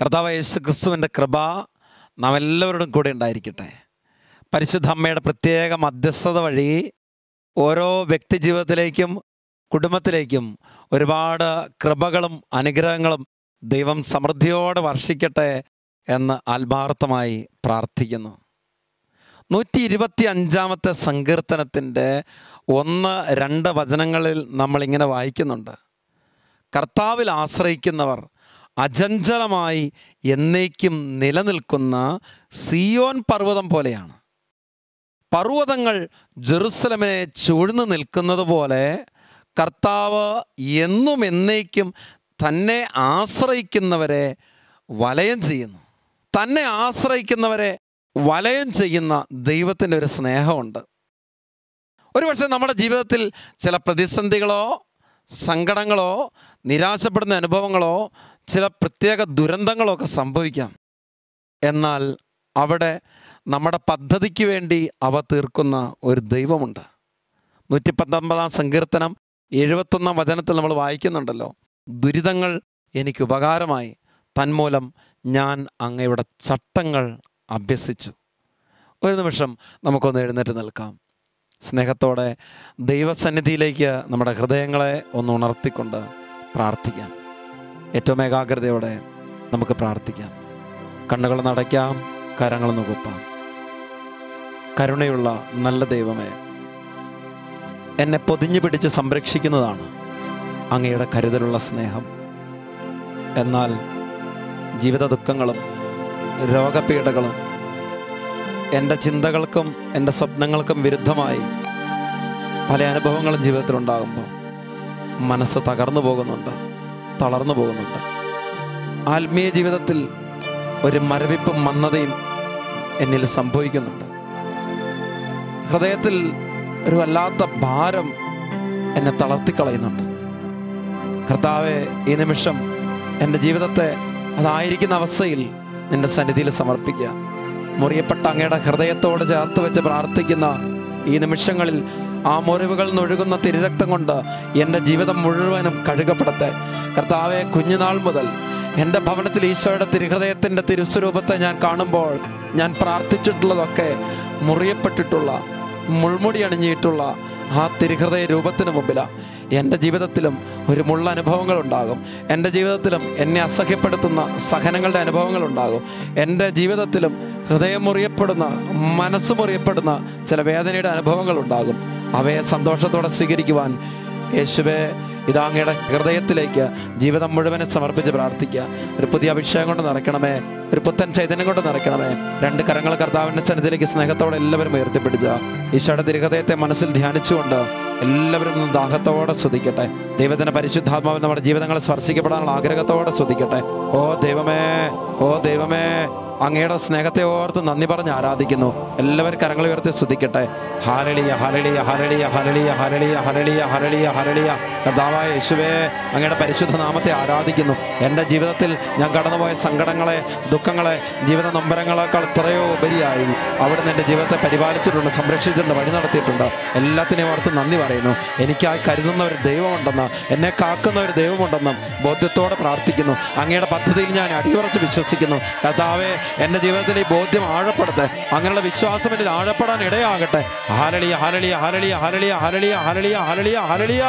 കർത്താവ് യേശു ക്രിസ്തുവിന്റെ കൃപ നാം എല്ലാവരോടും കൂടെ ഉണ്ടായിരിക്കട്ടെ. പരിശുദ്ധ അമ്മയുടെ പ്രത്യേക മധ്യസ്ഥത വഴി ഓരോ വ്യക്തി ജീവിതത്തിലേക്കും കുടുംബത്തിലേക്കും ഒരുപാട് കൃപകളും അനുഗ്രഹങ്ങളും ദൈവം സമൃദ്ധിയോടെ വർഷിക്കട്ടെ എന്ന് ആത്മാർത്ഥമായി പ്രാർത്ഥിക്കുന്നു. നൂറ്റി ഇരുപത്തി അഞ്ചാമത്തെ സങ്കീർത്തനത്തിന്റെ ഒന്ന് രണ്ട് വചനങ്ങളിൽ നമ്മളിങ്ങനെ വായിക്കുന്നുണ്ട്. കർത്താവിൽ ആശ്രയിക്കുന്നവർ അചഞ്ചലമായി എന്നേക്കും നിലനിൽക്കുന്ന സിയോൻ പർവതം പോലെയാണ്. പർവതങ്ങൾ ജെറുസലമിനെ ചൂഴ്ന്നു നിൽക്കുന്നത് പോലെ കർത്താവ് എന്നും എന്നേക്കും തന്നെ ആശ്രയിക്കുന്നവരെ വലയം ചെയ്യുന്നു. തന്നെ ആശ്രയിക്കുന്നവരെ വലയം ചെയ്യുന്ന ദൈവത്തിന്റെ ഒരു സ്നേഹമുണ്ട്. ഒരുപക്ഷെ നമ്മുടെ ജീവിതത്തിൽ ചില പ്രതിസന്ധികളോ സങ്കടങ്ങളോ നിരാശപ്പെടുന്ന അനുഭവങ്ങളോ ചില പ്രത്യേക ദുരന്തങ്ങളോ ഒക്കെ സംഭവിക്കാം. എന്നാൽ അവിടെ നമ്മുടെ പദ്ധതിക്ക് വേണ്ടി അവ തീർക്കുന്ന ഒരു ദൈവമുണ്ട്. നൂറ്റി പത്തൊമ്പതാം സങ്കീർത്തനം എഴുപത്തൊന്നാം വചനത്തിൽ നമ്മൾ വായിക്കുന്നുണ്ടല്ലോ. ദുരിതങ്ങൾ എനിക്ക് ഉപകാരമായി. തന്മൂലം ഞാൻ അങ്ങയുടെ ചട്ടങ്ങൾ അഭ്യസിച്ചു. ഒരു നിമിഷം നമുക്കൊന്ന് എഴുന്നേറ്റ് നിൽക്കാം. സ്നേഹത്തോടെ ദൈവസന്നിധിയിലേക്ക് നമ്മുടെ ഹൃദയങ്ങളെ ഒന്ന് ഉണർത്തിക്കൊണ്ട് പ്രാർത്ഥിക്കാം. ഏറ്റവും ഏകാഗ്രതയോടെ നമുക്ക് പ്രാർത്ഥിക്കാം. കണ്ണുകൾ നടയ്ക്കാം കരങ്ങൾ നുകുപ്പാം. കരുണയുള്ള നല്ല ദൈവമേ എന്നെ പൊതിഞ്ഞു പിടിച്ച് സംരക്ഷിക്കുന്നതാണ് അങ്ങയുടെ കരുതലുള്ള സ്നേഹം. എന്നാൽ ജീവിത ദുഃഖങ്ങളും രോഗപീഠകളും എന്റെ ചിന്തകൾക്കും എന്റെ സ്വപ്നങ്ങൾക്കും വിരുദ്ധമായി പല അനുഭവങ്ങളും ജീവിതത്തിലുണ്ടാകുമ്പോൾ മനസ്സ് തകർന്നു പോകുന്നുണ്ട് തളർന്നു പോകുന്നുണ്ട്. ആത്മീയ ജീവിതത്തിൽ ഒരു മരവിപ്പും മന്ദതയും എന്നിൽ സംഭവിക്കുന്നുണ്ട്. ഹൃദയത്തിൽ ഒരു വല്ലാത്ത ഭാരം എന്നെ തളർത്തിക്കളയുന്നുണ്ട്. കർത്താവെ ഈ നിമിഷം എന്റെ ജീവിതത്തെ അതായിരിക്കുന്ന അവസ്ഥയിൽ നിന്റെ സന്നിധിയിൽ സമർപ്പിക്കുക. മുറിയപ്പെട്ട അങ്ങയുടെ ഹൃദയത്തോട് ചേർത്ത് വെച്ച് പ്രാർത്ഥിക്കുന്ന ഈ നിമിഷങ്ങളിൽ ആ മുറിവുകൾ നൊഴുകുന്ന തിരുരക്തം കൊണ്ട് എന്റെ ജീവിതം മുഴുവനും കഴുകപ്പെടട്ടെ. കർത്താവെ കുഞ്ഞുനാൾ മുതൽ എന്റെ ഭവനത്തിൽ ഈശോയുടെ തിരുഹൃദയത്തിന്റെ തിരുസ്വരൂപത്തെ ഞാൻ കാണുമ്പോൾ ഞാൻ പ്രാർത്ഥിച്ചിട്ടുള്ളതൊക്കെ മുറിയപ്പെട്ടിട്ടുള്ള മുൾമുടി അണിഞ്ഞിട്ടുള്ള ആ തിരുഹൃദയ രൂപത്തിന് മുമ്പിലാണ് എന്റെ ജീവിതത്തിലും ഒരു മുള്ള അനുഭവങ്ങൾ ഉണ്ടാകും എന്റെ ജീവിതത്തിലും എന്നെ അസഹ്യപ്പെടുത്തുന്ന സഹനങ്ങളുടെ അനുഭവങ്ങൾ ഉണ്ടാകും എന്റെ ജീവിതത്തിലും ഹൃദയം മുറിയപ്പെടുന്ന മനസ്സ് മുറിയപ്പെടുന്ന ചില വേദനയുടെ അനുഭവങ്ങൾ ഉണ്ടാകും അവയെ സന്തോഷത്തോടെ സ്വീകരിക്കുവാൻ യേശുവെ ഇതാ അങ്ങയുടെ ഹൃദയത്തിലേക്ക് ജീവിതം മുഴുവനെ സമർപ്പിച്ച് പ്രാർത്ഥിക്കുക. ഒരു പുതിയ അഭിഷേകം കൊണ്ട് നിറയ്ക്കണമേ ഒരു പുത്തൻ ചൈതന്യം കൊണ്ട് നിറയ്ക്കണമേ രണ്ട് കരങ്ങൾ കർത്താവിന്റെ സന്നിധിയിലേക്ക് സ്നേഹത്തോടെ എല്ലാവരും ഉയർത്തിപ്പിടിച്ച ഈശോയുടെ തിരുഹൃദയത്തെ മനസ്സിൽ ധ്യാനിച്ചുകൊണ്ട് എല്ലാവരും ദാഹത്തോടെ ശ്രദ്ധിക്കട്ടെ ദൈവത്തിന്റെ പരിശുദ്ധാത്മാവ് നമ്മുടെ ജീവിതങ്ങളെ സ്പർശിക്കപ്പെടാനുള്ള ആഗ്രഹത്തോടെ ശ്രദ്ധിക്കട്ടെ ഓ ദൈവമേ ഓ ദൈവമേ. അങ്ങയുടെ സ്നേഹത്തെ ഓർത്ത് നന്ദി പറഞ്ഞ് ആരാധിക്കുന്നു. എല്ലാവരും കരങ്ങൾ ഉയർത്തി സ്തുതിക്കട്ടെ. ഹാരളിയ ഹരളിയ ഹരളിയ ഹരളിയ ഹരളിയ ഹരളിയ ഹരളിയ ഹരളിയ കർത്താവായ യേശുവേ അങ്ങയുടെ പരിശുദ്ധ നാമത്തെ ആരാധിക്കുന്നു. എന്റെ ജീവിതത്തിൽ ഞാൻ കടന്നുപോയ സങ്കടങ്ങളെ ദുഃഖങ്ങളെ ജീവിത നൊമ്പരങ്ങളെക്കാൾ എത്രയോ ഉപരിയായി അവിടുന്ന് എന്റെ ജീവിതത്തെ പരിപാലിച്ചിട്ടുണ്ട് സംരക്ഷിച്ചിട്ടുണ്ട് വഴി നടത്തിയിട്ടുണ്ട്. എല്ലാത്തിനെയും ഓർത്ത് നന്ദി പറയുന്നു. എനിക്കായി കരുതുന്ന ഒരു ദൈവമുണ്ടെന്ന് എന്നെ കാക്കുന്ന ഒരു ദൈവമുണ്ടെന്നും ബോധ്യത്തോടെ പ്രാർത്ഥിക്കുന്നു. അങ്ങയുടെ പദ്ധതിയിൽ ഞാൻ അടിയുറച്ച് വിശ്വസിക്കുന്നു. കർത്താവെ എന്റെ ജീവിതത്തിൽ ഈ ബോധ്യം ആഴപ്പെടട്ടെ. അങ്ങനെയുള്ള വിശ്വാസം എന്നിൽ ആഴപ്പെടാൻ ഇടയാകട്ടെ. ഹാലളിയ ഹാലളിയ ഹാലളിയ ഹാലളിയ ഹാലളിയ ഹാലളിയ ഹാലളിയ ഹാലളിയ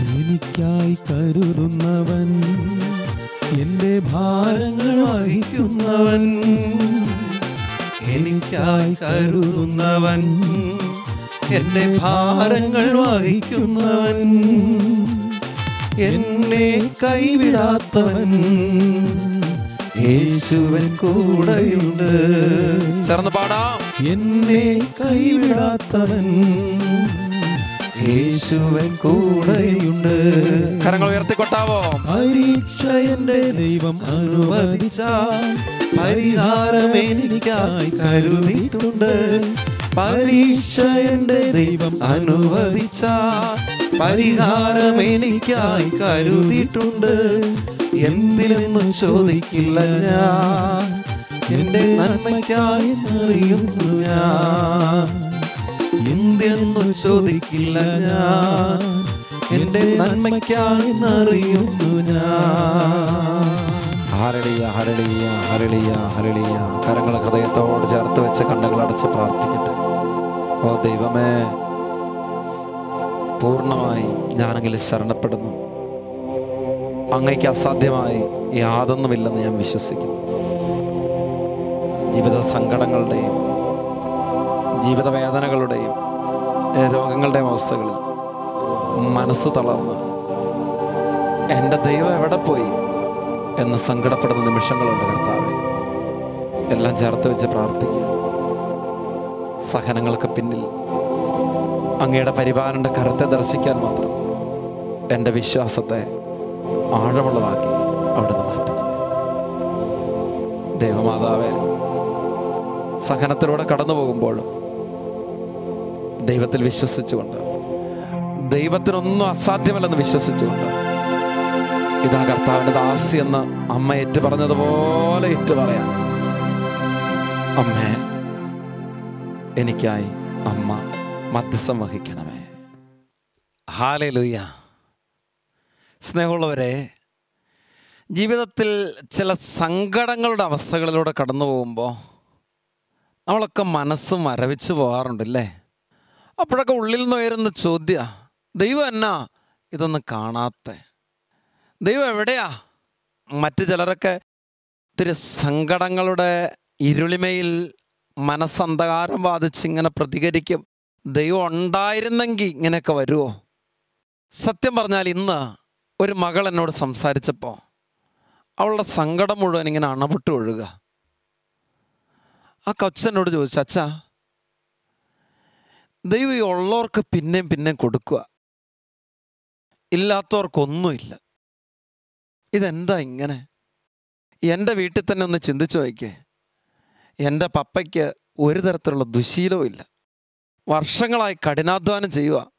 എനിക്കായി കരുതുന്നവൻ എന്റെ ഭാരങ്ങൾ വഹിക്കുന്നവൻ. എനിക്കായി കരുതുന്നവൻ എന്റെ ഭാരങ്ങൾ വഹിക്കുന്നവൻ. എന്നെ കൈവിടാത്തവൻ യേശുവൻ കൂടെയുണ്ട്. ചേർന്ന് പാടാം. എന്നെ കൈവിടാത്തവൻ യേശുവൻ കൂടെയുണ്ട്. കരങ്ങൾ ഉയർത്തിക്കൊട്ടാവോ? പരീക്ഷ എന്റെ ദൈവം അനുവദിച്ച പരിഹാരമേനിക്കായി കരുതിയിട്ടുണ്ട്. പരീക്ഷ എന്റെ ദൈവം അനുവദിച്ചാൽ പരിഹാരം എനിക്കായി കരുതിയിട്ടുണ്ട്. എന്തിനെന്നും ചോദിക്കില്ല ഞാൻ. എന്റെ നന്മയ്ക്കായി അറിയുന്നു ഞാൻ. എന്തിനൊന്നും ചോദിക്കില്ല ഞാൻ. എന്റെ നന്മയ്ക്കായി അറിയുന്നു ഞാൻ. ഹരളിയ ഹരളിയ ഹരളിയ ഹരളിയ. കരങ്ങൾ ഹൃദയത്തോട് ചേർത്ത് വെച്ച് കണ്ണുകൾ അടച്ച് പ്രാർത്ഥിക്കട്ടെ. ഓ ദൈവമേ പൂർണമായി ഞാനെങ്കിൽ ശരണപ്പെടുന്നു. അങ്ങയ്ക്ക് അസാധ്യമായി യാതൊന്നുമില്ലെന്ന് ഞാൻ വിശ്വസിക്കുന്നു. ജീവിത സങ്കടങ്ങളുടെയും ജീവിത വേദനകളുടെയും രോഗങ്ങളുടെയും അവസ്ഥകളിൽ മനസ്സ് തളർന്ന് എന്റെ ദൈവം എവിടെ പോയി എന്ന് സങ്കടപ്പെടുന്ന നിമിഷങ്ങളുണ്ട് കർത്താവ്. എല്ലാം ചേർത്ത് വെച്ച് പ്രാർത്ഥിക്കുക. സഹനങ്ങൾക്ക് പിന്നിൽ അങ്ങയുടെ പരിപാലന്റെ കരത്തെ ദർശിക്കാൻ മാത്രം എന്റെ വിശ്വാസത്തെ ആഴമുള്ളതാക്കി അവിടുന്ന് മാറ്റുന്നു. ദൈവമാതാവെ സഹനത്തിലൂടെ കടന്നു പോകുമ്പോഴും ദൈവത്തിൽ വിശ്വസിച്ചുകൊണ്ട് ദൈവത്തിനൊന്നും അസാധ്യമല്ലെന്ന് വിശ്വസിച്ചുകൊണ്ട് ഇതാ കർത്താവിന്റെ ദാസി എന്ന് അമ്മ ഏറ്റു പറഞ്ഞതുപോലെ ഏറ്റു പറയാം അമ്മേ എനിക്കായി അമ്മ മധ്യസ്ഥം വഹിക്കണമേ ഹാലലുയ്യ സ്നേഹമുള്ളവരെ ജീവിതത്തിൽ ചില സങ്കടങ്ങളുടെ അവസ്ഥകളിലൂടെ കടന്നു പോകുമ്പോൾ നമ്മളൊക്കെ മനസ്സ് മരവിച്ച് പോകാറുണ്ടല്ലേ? അപ്പോഴൊക്കെ ഉള്ളിൽ നിന്ന് ഉയരുന്ന ചോദ്യ ദൈവം എന്നാ ഇതൊന്നും കാണാത്ത? ദൈവം എവിടെയാ? മറ്റു ചിലരൊക്കെ ഒത്തിരി സങ്കടങ്ങളുടെ ഇരുളിമയിൽ മനസ്സന്ധകാരം ബാധിച്ച് ഇങ്ങനെ പ്രതികരിക്കും. ദൈവം ഉണ്ടായിരുന്നെങ്കിൽ ഇങ്ങനെയൊക്കെ വരുമോ സത്യം പറഞ്ഞാൽ ഇന്ന് ഒരു മകൾ എന്നോട് സംസാരിച്ചപ്പോൾ അവളുടെ സങ്കടം മുഴുവൻ ഇങ്ങനെ അണപൊട്ട് ഒഴുകുക ആ കൊച്ചനോട് ചോദിച്ചു അച്ഛാ ദൈവം ഈ ഉള്ളവർക്ക് പിന്നെയും പിന്നെയും കൊടുക്കുക. ഇല്ലാത്തവർക്കൊന്നുമില്ല. ഇതെന്താ ഇങ്ങനെ? എന്റെ വീട്ടിൽ തന്നെ ഒന്ന് ചിന്തിച്ചു നോക്കിയേ. എന്റെ പപ്പയ്ക്ക് ഒരു തരത്തിലുള്ള ദുശീലവും ഇല്ല. വർഷങ്ങളായി കഠിനാധ്വാനം ചെയ്യുക.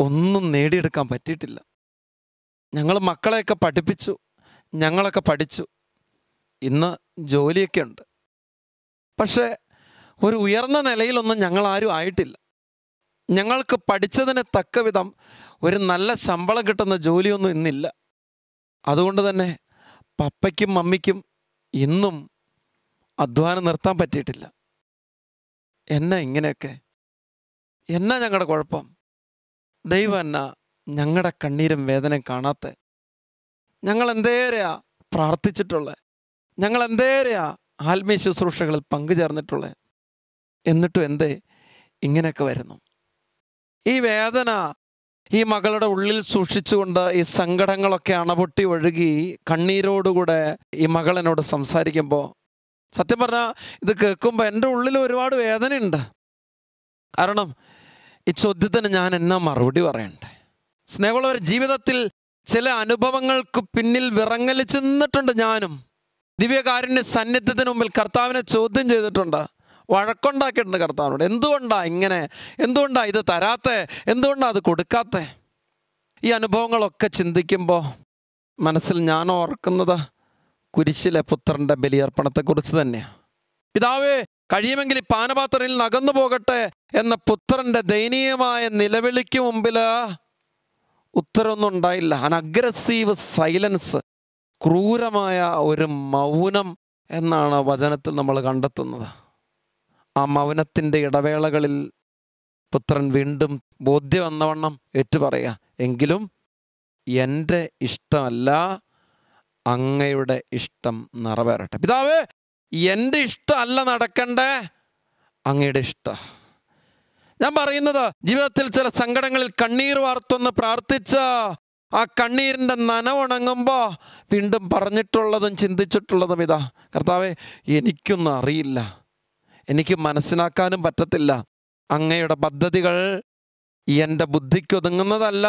ഒന്നും നേടിയെടുക്കാൻ പറ്റിയിട്ടില്ല. ഞങ്ങൾ മക്കളെയൊക്കെ പഠിപ്പിച്ചു. ഞങ്ങളൊക്കെ പഠിച്ചു. ഇന്ന് ജോലിയൊക്കെ ഉണ്ട്. പക്ഷേ ഒരു ഉയർന്ന നിലയിലൊന്നും ഞങ്ങളാരും ആയിട്ടില്ല. ഞങ്ങൾക്ക് പഠിച്ചതിന് തക്ക വിധം ഒരു നല്ല ശമ്പളം കിട്ടുന്ന ജോലിയൊന്നും ഇന്നില്ല. അതുകൊണ്ട് തന്നെ പപ്പയ്ക്കും മമ്മിക്കും ഇന്നും അധ്വാനം നിർത്താൻ പറ്റിയിട്ടില്ല. എന്നാ ഇങ്ങനെയൊക്കെ? എന്നാ ഞങ്ങളുടെ കുഴപ്പം? ദൈവം എന്നാ ഞങ്ങളുടെ കണ്ണീരും വേദനയും കാണാത്ത? ഞങ്ങൾ എന്തേരെയാ പ്രാർത്ഥിച്ചിട്ടുള്ളത് ഞങ്ങൾ എന്തേരെയാ ആത്മീയ ശുശ്രൂഷകളിൽ പങ്കുചേർന്നിട്ടുള്ളത് എന്നിട്ടും എന്തേ ഇങ്ങനെയൊക്കെ വരുന്നു. ഈ വേദന ഈ മകളുടെ ഉള്ളിൽ സൂക്ഷിച്ചുകൊണ്ട് ഈ സങ്കടങ്ങളൊക്കെ അണപൊട്ടി ഒഴുകി കണ്ണീരോടുകൂടെ ഈ മകൾ എന്നോട് സംസാരിക്കുമ്പോൾ സത്യം പറഞ്ഞാൽ ഇത് കേൾക്കുമ്പോൾ എന്റെ ഉള്ളിൽ ഒരുപാട് വേദനയുണ്ട്. കാരണം ഈ ചോദ്യത്തിന് ഞാൻ എന്നാ മറുപടി പറയണ്ടേ? സ്നേഹമുള്ളവർ ജീവിതത്തിൽ ചില അനുഭവങ്ങൾക്ക് പിന്നിൽ വിറങ്ങലി ചെന്നിട്ടുണ്ട് ഞാനും. ദിവ്യകാരുണ്യ സന്നിധ്യത്തിന് മുമ്പിൽ കർത്താവിനെ ചോദ്യം ചെയ്തിട്ടുണ്ട്. വഴക്കുണ്ടാക്കിയിട്ടുണ്ട് കർത്താവിനോട്. എന്തുകൊണ്ടാ ഇങ്ങനെ? എന്തുകൊണ്ടാ ഇത് തരാത്തെ? എന്തുകൊണ്ടാ അത് കൊടുക്കാത്തെ? ഈ അനുഭവങ്ങളൊക്കെ ചിന്തിക്കുമ്പോൾ മനസ്സിൽ ഞാൻ ഓർക്കുന്നത് കുരിശിലെ പുത്രന്റെ ബലിയർപ്പണത്തെക്കുറിച്ച് തന്നെയാണ് പിതാവേ കഴിയുമെങ്കിൽ ഈ പാനപാത്രയിൽ നകന്നു പോകട്ടെ എന്ന പുത്രന്റെ ദയനീയമായ നിലവിളിക്ക് മുമ്പിൽ ഉത്തരവൊന്നും ഉണ്ടായില്ല. അൻ അഗ്രസീവ് സൈലൻസ് ക്രൂരമായ ഒരു മൗനം എന്നാണ് വചനത്തിൽ നമ്മൾ കണ്ടെത്തുന്നത്. ആ മൗനത്തിന്റെ ഇടവേളകളിൽ പുത്രൻ വീണ്ടും ബോധ്യം വന്നവണ്ണം ഏറ്റുപറയുക. എങ്കിലും എന്റെ ഇഷ്ടമല്ല അങ്ങയുടെ ഇഷ്ടം നിറവേറട്ടെ. പിതാവ് എന്റെ ഇഷ്ടമല്ല നടക്കണ്ടേ? അങ്ങയുടെ ഇഷ്ട. ഞാൻ പറയുന്നത് ജീവിതത്തിൽ ചില സങ്കടങ്ങളിൽ കണ്ണീർ വാർത്തൊന്ന് പ്രാർത്ഥിച്ച ആ കണ്ണീരിന്റെ നനവുണങ്ങുമ്പോൾ വീണ്ടും പറഞ്ഞിട്ടുള്ളതും ചിന്തിച്ചിട്ടുള്ളതും ഇതാ. കർത്താവെ എനിക്കൊന്നും അറിയില്ല. എനിക്ക് മനസ്സിലാക്കാനും പറ്റത്തില്ല. അങ്ങയുടെ പദ്ധതികൾ എന്റെ ബുദ്ധിക്ക് ഒതുങ്ങുന്നതല്ല.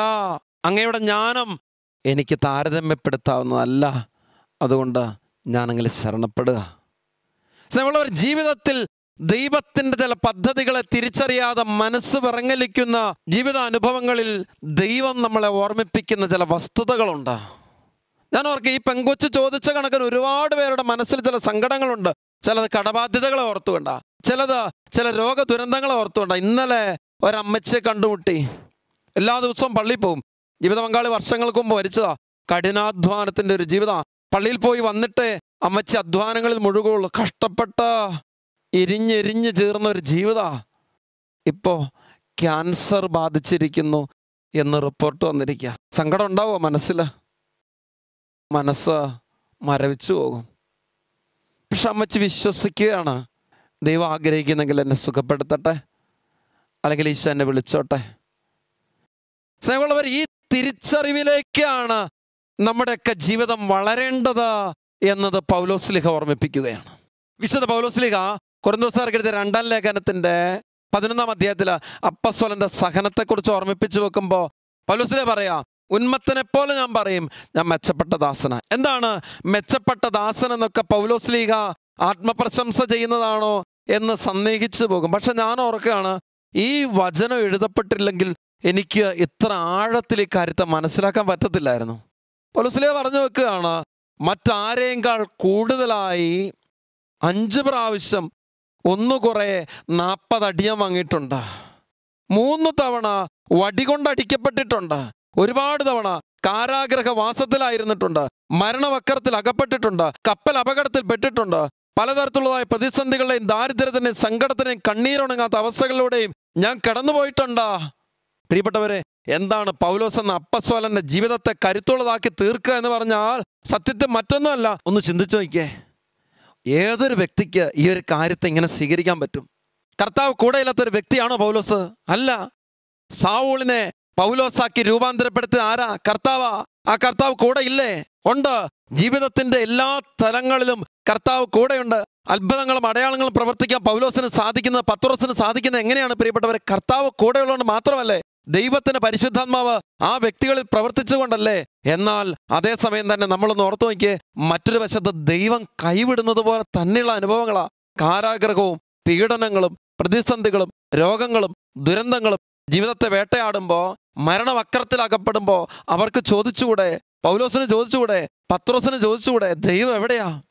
അങ്ങയുടെ ജ്ഞാനം എനിക്ക് താരതമ്യപ്പെടുത്താവുന്നതല്ല. അതുകൊണ്ട് ഞാനങ്ങനെ ശരണപ്പെടുക. സ്നേഹമുള്ളവർ ജീവിതത്തിൽ ദൈവത്തിന്റെ ചില പദ്ധതികളെ തിരിച്ചറിയാതെ മനസ്സ് വിറങ്ങലിക്കുന്ന ജീവിതാനുഭവങ്ങളിൽ ദൈവം നമ്മളെ ഓർമ്മിപ്പിക്കുന്ന ചില വസ്തുതകളുണ്ട്. ഞാൻ ഓർക്ക് ഈ പെങ്കൊച്ച് ചോദിച്ച കണക്കിന് ഒരുപാട് പേരുടെ മനസ്സിൽ ചില സങ്കടങ്ങളുണ്ട്. ചിലത് കടബാധ്യതകളെ ഓർത്തുകൊണ്ട ചിലത് ചില രോഗ ദുരന്തങ്ങളെ ഓർത്തുകൊണ്ട. ഇന്നലെ ഒരമ്മച്ചയെ കണ്ടുമുട്ടി. എല്ലാ ദിവസവും പള്ളിയിൽ പോകും. ജീവിത പങ്കാളി വർഷങ്ങൾക്ക് മുമ്പ് മരിച്ചതാ. കഠിനാധ്വാനത്തിന്റെ ഒരു ജീവിത പള്ളിയിൽ പോയി വന്നിട്ട് അമ്മച്ചി അധ്വാനങ്ങളിൽ മുഴുകുള്ളൂ. കഷ്ടപ്പെട്ട എരിഞ്ഞെരിഞ്ഞ് ചേർന്ന ഒരു ജീവിത. ഇപ്പോൾ ക്യാൻസർ ബാധിച്ചിരിക്കുന്നു എന്ന് റിപ്പോർട്ട് വന്നിരിക്കുക സങ്കടം ഉണ്ടാവുമോ മനസ്സിൽ മനസ്സ് മരവിച്ചു പോകും. പക്ഷെ അമ്മച്ചി വിശ്വസിക്കുകയാണ്. ദൈവം ആഗ്രഹിക്കുന്നെങ്കിൽ എന്നെ സുഖപ്പെടുത്തട്ടെ. അല്ലെങ്കിൽ ഈശോ എന്നെ വിളിച്ചോട്ടെ. സ്നേഹമുള്ളവർ ഈ തിരിച്ചറിവിലേക്കാണ് നമ്മുടെയൊക്കെ ജീവിതം വളരേണ്ടത് എന്നത് പൗലോസ്ലിഹ ഓർമ്മിപ്പിക്കുകയാണ്. വിശുദ്ധ പൗലോസ്ലിഹ കുറന്തോസാർക്കെടുത്ത രണ്ടാം ലേഖനത്തിന്റെ പതിനൊന്നാം അധ്യായത്തിൽ അപ്പസ്വലന്റെ സഹനത്തെക്കുറിച്ച് ഓർമ്മിപ്പിച്ചു വെക്കുമ്പോൾ പൗലോസ്ലിഹ പറയാ ഉന്മത്തനെ പോലെ ഞാൻ പറയും ഞാൻ മെച്ചപ്പെട്ട ദാസന. എന്താണ് മെച്ചപ്പെട്ട ദാസൻ എന്നൊക്കെ പൗലോസ്ലീഹ ആത്മപ്രശംസ ചെയ്യുന്നതാണോ എന്ന് സന്ദേഹിച്ചു പോകും. പക്ഷെ ഞാൻ ഓർക്കുകയാണ് ഈ വചനം എഴുതപ്പെട്ടില്ലെങ്കിൽ എനിക്ക് ഇത്ര ആഴത്തിൽ ഈ കാര്യത്തെ മനസ്സിലാക്കാൻ പറ്റത്തില്ലായിരുന്നു. പൗലോസ്ലീഹ പറഞ്ഞു വെക്കുകയാണ് മറ്റാരേക്കാൾ കൂടുതലായി അഞ്ച് പ്രാവശ്യം ഒന്ന് കുറേ നാൽപ്പത് അടിയം വാങ്ങിയിട്ടുണ്ട്. മൂന്ന് തവണ വടി കൊണ്ടടിക്കപ്പെട്ടിട്ടുണ്ട് ഒരുപാട് തവണ കാരാഗ്രഹവാസത്തിലായിരുന്നിട്ടുണ്ട് മരണവക്രത്തിൽ അകപ്പെട്ടിട്ടുണ്ട്. കപ്പൽ അപകടത്തിൽ പെട്ടിട്ടുണ്ട്. പലതരത്തിലുള്ളതായ പ്രതിസന്ധികളുടെയും ദാരിദ്ര്യത്തിന്റെയും സങ്കടത്തിനെയും കണ്ണീരുണങ്ങാത്ത അവസ്ഥകളിലൂടെയും ഞാൻ കടന്നുപോയിട്ടുണ്ട്. പ്രിയപ്പെട്ടവരെ എന്താണ് പൗലോസ് എന്ന അപ്പസ്വലന്റെ ജീവിതത്തെ കരുത്തുള്ളതാക്കി തീർക്കുക എന്ന് പറഞ്ഞാൽ സത്യത്തെ മറ്റൊന്നുമല്ല. ഒന്ന് ചിന്തിച്ചു നോക്കിയേ. ഏതൊരു വ്യക്തിക്ക് ഈ ഒരു കാര്യത്തെ ഇങ്ങനെ സ്വീകരിക്കാൻ പറ്റും? കർത്താവ് കൂടെയില്ലാത്ത ഒരു വ്യക്തിയാണോ പൗലോസ്? അല്ല. സാവൂളിനെ പൗലോസാക്കി രൂപാന്തരപ്പെടുത്തിയ ആരാ? കർത്താവാ. ആ കർത്താവ് കൂടെ ഇല്ലേ? ഉണ്ട്. ജീവിതത്തിന്റെ എല്ലാ തലങ്ങളിലും കർത്താവ് കൂടെയുണ്ട്. അത്ഭുതങ്ങളും അടയാളങ്ങളും പ്രവർത്തിക്കാൻ പൗലോസിന് സാധിക്കുന്നത് പത്രോസിന് സാധിക്കുന്നത് എങ്ങനെയാണ്? പ്രിയപ്പെട്ടവരെ കർത്താവ് കൂടെയുള്ളതുകൊണ്ട് മാത്രമല്ലേ. ദൈവത്തിന്റെ പരിശുദ്ധാത്മാവ് ആ വ്യക്തികളിൽ പ്രവർത്തിച്ചുകൊണ്ടല്ലേ? എന്നാൽ അതേസമയം തന്നെ നമ്മളൊന്ന് ഓർത്തു നോക്കിയേ മറ്റൊരു വശത്ത് ദൈവം കൈവിടുന്നത് പോലെ തന്നെയുള്ള അനുഭവങ്ങളാ. കാരാഗ്രഹവും പീഡനങ്ങളും പ്രതിസന്ധികളും രോഗങ്ങളും ദുരന്തങ്ങളും ജീവിതത്തെ വേട്ടയാടുമ്പോൾ മരണവക്രത്തിലകപ്പെടുമ്പോൾ അവർക്ക് ചോദിച്ചുകൂടെ? പൗലോസിന് ചോദിച്ചുകൂടെ? പത്രോസിന് ചോദിച്ചുകൂടെ? ദൈവം എവിടെയാ?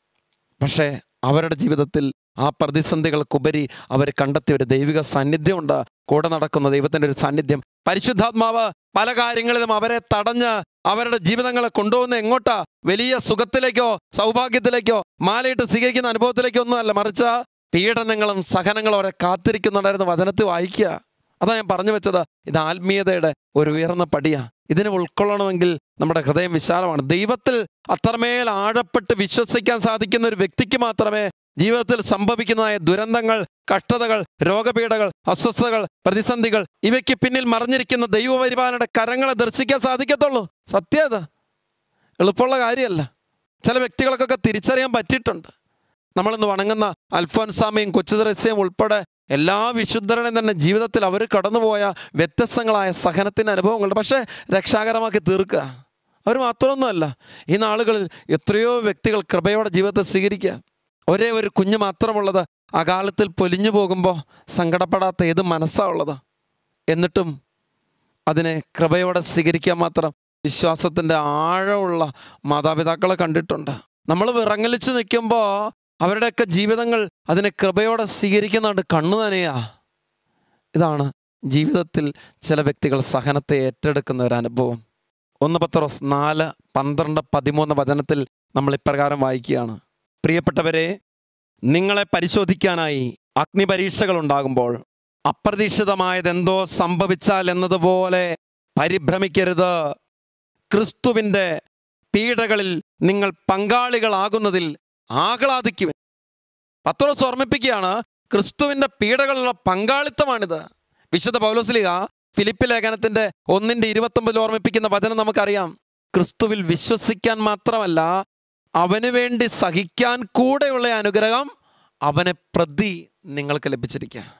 പക്ഷേ അവരുടെ ജീവിതത്തിൽ ആ പ്രതിസന്ധികൾക്കുപരി അവർ കണ്ടെത്തിയ ഒരു ദൈവിക സാന്നിധ്യമുണ്ട്. കൂടെ നടക്കുന്ന ദൈവത്തിന്റെ ഒരു സാന്നിധ്യം പരിശുദ്ധാത്മാവ് പല കാര്യങ്ങളിലും അവരെ തടഞ്ഞ് അവരുടെ ജീവിതങ്ങളെ കൊണ്ടുപോകുന്ന എങ്ങോട്ടാ? വലിയ സുഖത്തിലേക്കോ സൗഭാഗ്യത്തിലേക്കോ മാലയിട്ട് സ്വീകരിക്കുന്ന അനുഭവത്തിലേക്കോ ഒന്നുമല്ല മറിച്ച് പീഡനങ്ങളും സഹനങ്ങളും അവരെ കാത്തിരിക്കുന്നുണ്ടായിരുന്ന വചനത്തിൽ വായിക്കുക. അതാ ഞാൻ പറഞ്ഞു വെച്ചത്. ഇത് ആത്മീയതയുടെ ഒരു ഉയർന്ന പടിയാ. ഇതിനെ ഉൾക്കൊള്ളണമെങ്കിൽ നമ്മുടെ ഹൃദയം വിശാലമാണ്. ദൈവത്തിൽ അത്രമേൽ ആഴപ്പെട്ട് വിശ്വസിക്കാൻ സാധിക്കുന്ന ഒരു വ്യക്തിക്ക് മാത്രമേ ജീവിതത്തിൽ സംഭവിക്കുന്നതായ ദുരന്തങ്ങൾ കഷ്ടതകൾ രോഗപീഠകൾ അസ്വസ്ഥതകൾ പ്രതിസന്ധികൾ ഇവയ്ക്ക് പിന്നിൽ മറിഞ്ഞിരിക്കുന്ന ദൈവപരിപാലനയുടെ കരങ്ങളെ ദർശിക്കാൻ സാധിക്കത്തുള്ളൂ. സത്യത എളുപ്പമുള്ള കാര്യമല്ല. ചില വ്യക്തികൾക്കൊക്കെ തിരിച്ചറിയാൻ പറ്റിയിട്ടുണ്ട്. നമ്മളിന്ന് വണങ്ങുന്ന അൽഫോൻസാമയും കൊച്ചുദ്രസ്യയും ഉൾപ്പെടെ എല്ലാ വിശുദ്ധരുടെയും തന്നെ ജീവിതത്തിൽ അവർ കടന്നുപോയ വ്യത്യസ്തങ്ങളായ സഹനത്തിന്റെ അനുഭവങ്ങളുണ്ട്. പക്ഷേ രക്ഷാകരമാക്കി തീർക്കുക. അവർ മാത്രമൊന്നുമല്ല. ഈ നാളുകളിൽ എത്രയോ വ്യക്തികൾ കൃപയോടെ ജീവിതത്തെ സ്വീകരിക്കുക. ഒരേ ഒരു കുഞ്ഞ് മാത്രമുള്ളത് അകാലത്തിൽ പൊലിഞ്ഞു പോകുമ്പോൾ സങ്കടപ്പെടാത്ത ഏത് മനസ്സാണ് ഉള്ളത്? എന്നിട്ടും അതിനെ കൃപയോടെ സ്വീകരിക്കാൻ മാത്രം വിശ്വാസത്തിന്റെ ആഴമുള്ള മാതാപിതാക്കളെ കണ്ടിട്ടുണ്ട്. നമ്മൾ വിറങ്ങലിച്ച് നിൽക്കുമ്പോൾ അവരുടെയൊക്കെ ജീവിതങ്ങൾ അതിനെ കൃപയോടെ സ്വീകരിക്കുന്നുണ്ട് കണ്ണു തന്നെയാ ഇതാണ് ജീവിതത്തിൽ ചില വ്യക്തികൾ സഹനത്തെ ഏറ്റെടുക്കുന്ന ഒരു അനുഭവം. ഒന്ന് പത്രോസ് നാല് പന്ത്രണ്ട് പതിമൂന്ന് വചനത്തിൽ നമ്മൾ ഇപ്രകാരം വായിക്കുകയാണ്. പ്രിയപ്പെട്ടവരെ നിങ്ങളെ പരിശോധിക്കാനായി അഗ്നിപരീക്ഷകൾ ഉണ്ടാകുമ്പോൾ അപ്രതീക്ഷിതമായതെന്തോ സംഭവിച്ചാൽ എന്നതുപോലെ പരിഭ്രമിക്കരുത്. ക്രിസ്തുവിന്റെ പീഡകളിൽ നിങ്ങൾ പങ്കാളികളാകുന്നതിൽ ആഹ്ലാദിക്കും പത്രോസ് ഓർമ്മിപ്പിക്കുകയാണ് ക്രിസ്തുവിന്റെ പീഡകളുള്ള പങ്കാളിത്തമാണിത്. വിശുദ്ധ പൗലോസ്ലിക ഫിലിപ്പ് ലേഖനത്തിന്റെ ഒന്നിന്റെ ഇരുപത്തൊമ്പതിൽ ഓർമ്മിപ്പിക്കുന്ന വചനം നമുക്കറിയാം. ക്രിസ്തുവിൽ വിശ്വസിക്കാൻ മാത്രമല്ല അവന് വേണ്ടി സഹിക്കാൻ കൂടെയുള്ള അനുഗ്രഹം അവനെ പ്രതി നിങ്ങൾക്ക് ലഭിച്ചിരിക്കുക.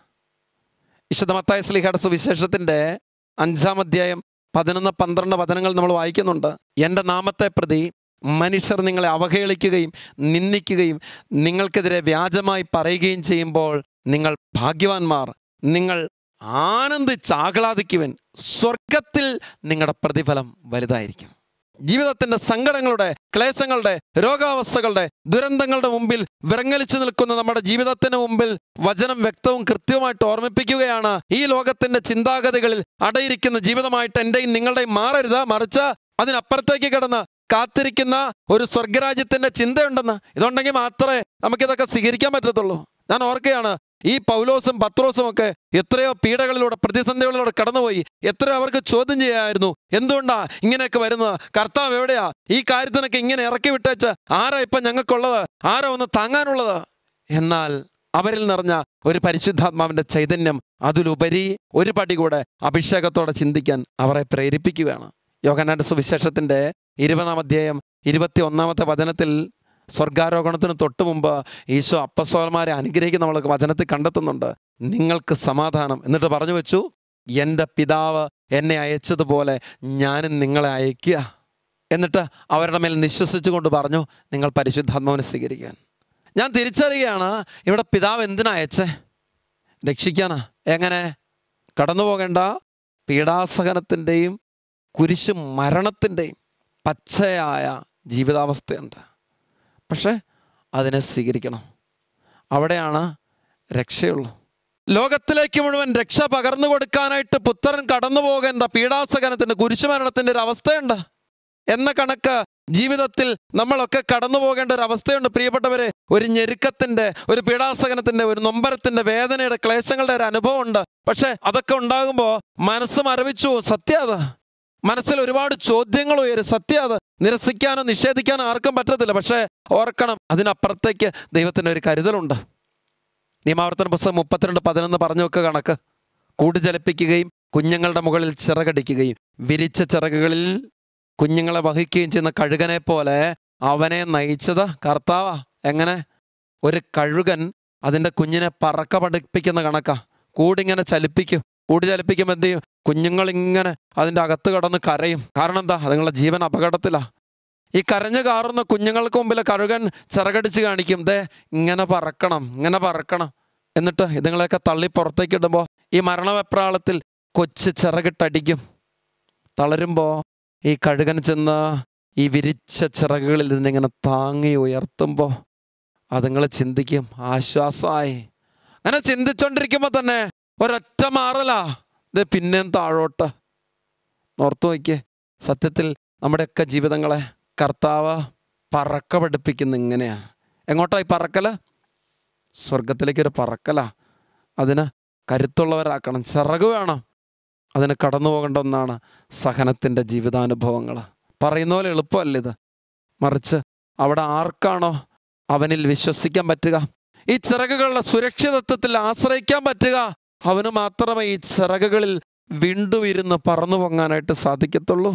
വിശദമത്തായ മത്തായ സ്ലിഹയുടെ സുവിശേഷത്തിന്റെ അഞ്ചാം അധ്യായം പതിനൊന്ന് പന്ത്രണ്ട് വചനങ്ങൾ നമ്മൾ വായിക്കുന്നുണ്ട്. എന്റെ നാമത്തെ പ്രതി മനുഷ്യർ നിങ്ങളെ അവഹേളിക്കുകയും നിന്ദിക്കുകയും നിങ്ങൾക്കെതിരെ വ്യാജമായി പറയുകയും ചെയ്യുമ്പോൾ നിങ്ങൾ ഭാഗ്യവാന്മാർ. നിങ്ങൾ ആനന്ദിച്ച് ആഹ്ലാദിക്കുവൻ. സ്വർഗത്തിൽ നിങ്ങളുടെ പ്രതിഫലം വലുതായിരിക്കും. ജീവിതത്തിന്റെ സങ്കടങ്ങളുടെ ക്ലേശങ്ങളുടെ രോഗാവസ്ഥകളുടെ ദുരന്തങ്ങളുടെ മുമ്പിൽ വിറങ്ങലിച്ചു നിൽക്കുന്ന നമ്മുടെ ജീവിതത്തിന് മുമ്പിൽ വചനം വ്യക്തവും കൃത്യവുമായിട്ട് ഓർമ്മിപ്പിക്കുകയാണ്. ഈ ലോകത്തിന്റെ ചിന്താഗതികളിൽ അടയിരിക്കുന്ന ജീവിതമായിട്ട് എന്റെയും നിങ്ങളുടെയും മാറരുത്. മറിച്ച് അതിനപ്പുറത്തേക്ക് കിടന്ന് കാത്തിരിക്കുന്ന ഒരു സ്വർഗരാജ്യത്തിന്റെ ചിന്തയുണ്ടെന്ന്. ഇതുണ്ടെങ്കിൽ മാത്രമേ നമുക്കിതൊക്കെ സ്വീകരിക്കാൻ പറ്റത്തുള്ളൂ. ഞാൻ ഓർക്കുകയാണ് ഈ പൗലോസും പത്രോസും ഒക്കെ എത്രയോ പീഡകളിലൂടെ പ്രതിസന്ധികളിലൂടെ കടന്നുപോയി. എത്രയോ അവർക്ക് ചോദ്യം ചെയ്യായിരുന്നു. എന്തുകൊണ്ടാ ഇങ്ങനെയൊക്കെ വരുന്നത്? കർത്താവ് എവിടെയാ? ഈ കാര്യത്തിനൊക്കെ ഇങ്ങനെ ഇറക്കി വിട്ടേച്ച് ആരാ ഇപ്പം ഞങ്ങൾക്കുള്ളത്? ആരാ ഒന്ന് താങ്ങാനുള്ളത്? എന്നാൽ അവരിൽ നിറഞ്ഞ ഒരു പരിശുദ്ധാത്മാവിന്റെ ചൈതന്യം അതിലുപരി ഒരു പടി കൂടെ അഭിഷേകത്തോടെ ചിന്തിക്കാൻ അവരെ പ്രേരിപ്പിക്കുകയാണ്. യോഗനാന്റെ സുവിശേഷത്തിന്റെ ഇരുപതാം അധ്യായം ഇരുപത്തി ഒന്നാമത്തെ വചനത്തിൽ സ്വർഗാരോഹണത്തിന് തൊട്ട് മുമ്പ് ഈശോ അപ്പസ്വലന്മാരെ അനുഗ്രഹിക്കുന്ന നമ്മൾ വചനത്തിൽ കണ്ടെത്തുന്നുണ്ട്. നിങ്ങൾക്ക് സമാധാനം. എന്നിട്ട് പറഞ്ഞു വെച്ചു എന്റെ പിതാവ് എന്നെ അയച്ചതുപോലെ ഞാനും നിങ്ങളെ അയക്കുക എന്നിട്ട് അവരുടെ മേൽ നിശ്വസിച്ചുകൊണ്ട് പറഞ്ഞു നിങ്ങൾ പരിശുദ്ധാത്മാവിനെ സ്വീകരിക്കാൻ. ഞാൻ തിരിച്ചറിയുകയാണ് ഇവിടെ പിതാവ് എന്തിനാ അയച്ചേ? രക്ഷിക്കാനാ? എങ്ങനെ? കടന്നു പോകേണ്ട പീഡാസഹനത്തിന്റെയും കുരിശ് മരണത്തിന്റെയും പച്ചയായ ജീവിതാവസ്ഥയുണ്ട്. പക്ഷേ അതിനെ സ്വീകരിക്കണം. അവിടെയാണ് രക്ഷയുള്ളൂ. ലോകത്തിലേക്ക് മുഴുവൻ രക്ഷ പകർന്നു കൊടുക്കാനായിട്ട് പുത്രൻ കടന്നു പോകേണ്ട പീഡാസകനത്തിന്റെ കുരിശുമരണത്തിന്റെ ഒരു അവസ്ഥയുണ്ട്. എന്ന കണക്ക് ജീവിതത്തിൽ നമ്മളൊക്കെ കടന്നു പോകേണ്ട ഒരു അവസ്ഥയുണ്ട്. പ്രിയപ്പെട്ടവരെ ഒരു ഞെരുക്കത്തിന്റെ ഒരു പീഡാസകനത്തിന്റെ ഒരു നൊമ്പരത്തിന്റെ വേദനയുടെ ക്ലേശങ്ങളുടെ ഒരു അനുഭവമുണ്ട്. പക്ഷേ അതൊക്കെ ഉണ്ടാകുമ്പോൾ മനസ്സ് മരവിച്ചു അത്. മനസ്സിൽ ഒരുപാട് ചോദ്യങ്ങൾ ഉയരും. സത്യം അത്. നിരസിക്കാനോ നിഷേധിക്കാനോ ആർക്കും പറ്റത്തില്ല. പക്ഷേ ഓർക്കണം അതിനപ്പുറത്തേക്ക് ദൈവത്തിന് ഒരു കരുതലുണ്ട്. നിയമാവർത്തന പുസ്തകം മുപ്പത്തിരണ്ട് പതിനൊന്ന് പറഞ്ഞു വെക്കുക കണക്ക്. കൂട് ചലിപ്പിക്കുകയും കുഞ്ഞുങ്ങളുടെ മുകളിൽ ചിറകടിക്കുകയും. വിരിച്ച ചിറകുകളിൽ കുഞ്ഞുങ്ങളെ വഹിക്കുകയും ചെയ്യുന്ന കഴുകനെ പോലെ അവനെ നയിച്ചത് കർത്താവ. എങ്ങനെ? ഒരു കഴുകൻ അതിന്റെ കുഞ്ഞിനെ പറക്ക പഠിപ്പിക്കുന്ന കണക്കാ. കൂടിങ്ങനെ ചലിപ്പിക്കും. കൂടി ചലിപ്പിക്കുമ്പോൾ എന്ത് ചെയ്യും? കുഞ്ഞുങ്ങളിങ്ങനെ അതിന്റെ അകത്ത് കടന്ന് കരയും. കാരണം എന്താ? അതുങ്ങളുടെ ജീവൻ അപകടത്തിലാണ് ഈ കരഞ്ഞു കാറുന്ന കുഞ്ഞുങ്ങൾക്ക് മുമ്പിൽ കഴുകൻ ചിറകടിച്ച് കാണിക്കും ദേ ഇങ്ങനെ പറക്കണം ഇങ്ങനെ പറക്കണം. എന്നിട്ട് ഇതുങ്ങളെയൊക്കെ തള്ളി പുറത്തേക്ക് ഇടുമ്പോൾ ഈ മരണവെപ്രാളത്തിൽ കൊച്ച് ചിറകിട്ടടിക്കും. തളരുമ്പോൾ ഈ കഴുകൻ ചെന്ന് ഈ വിരിച്ച ചിറകുകളിൽ നിന്നിങ്ങനെ താങ്ങി ഉയർത്തുമ്പോൾ അതുങ്ങൾ ചിന്തിക്കും ആശ്വാസമായി അങ്ങനെ ചിന്തിച്ചോണ്ടിരിക്കുമ്പോൾ തന്നെ ഒരൊറ്റ മാറലാ. ഇത് പിന്നെയും താഴോട്ട്. ഓർത്തു നോക്കിയേ. സത്യത്തിൽ നമ്മുടെയൊക്കെ ജീവിതങ്ങളെ കർത്താവ് പറക്ക പഠിപ്പിക്കുന്ന ഇങ്ങനെയാ. എങ്ങോട്ടായി പറക്കൽ? സ്വർഗത്തിലേക്കൊരു പറക്കലാ. അതിന് കരുത്തുള്ളവരാക്കണം. ചിറക് വേണം. അതിന് കടന്നു പോകേണ്ട ഒന്നാണ് സഹനത്തിന്റെ ജീവിതാനുഭവങ്ങൾ പറയുന്ന പോലെ എളുപ്പമല്ല ഇത്? മറിച്ച് അവിടെ ആർക്കാണോ അവനിൽ വിശ്വസിക്കാൻ പറ്റുക? ഈ ചിറകുകളുടെ സുരക്ഷിതത്വത്തിൽ ആശ്രയിക്കാൻ പറ്റുക? അവന് മാത്രമേ ഈ ചിറകുകളിൽ വീണ്ടും ഇരുന്ന് പറന്നു പൊങ്ങാനായിട്ട് സാധിക്കത്തുള്ളൂ.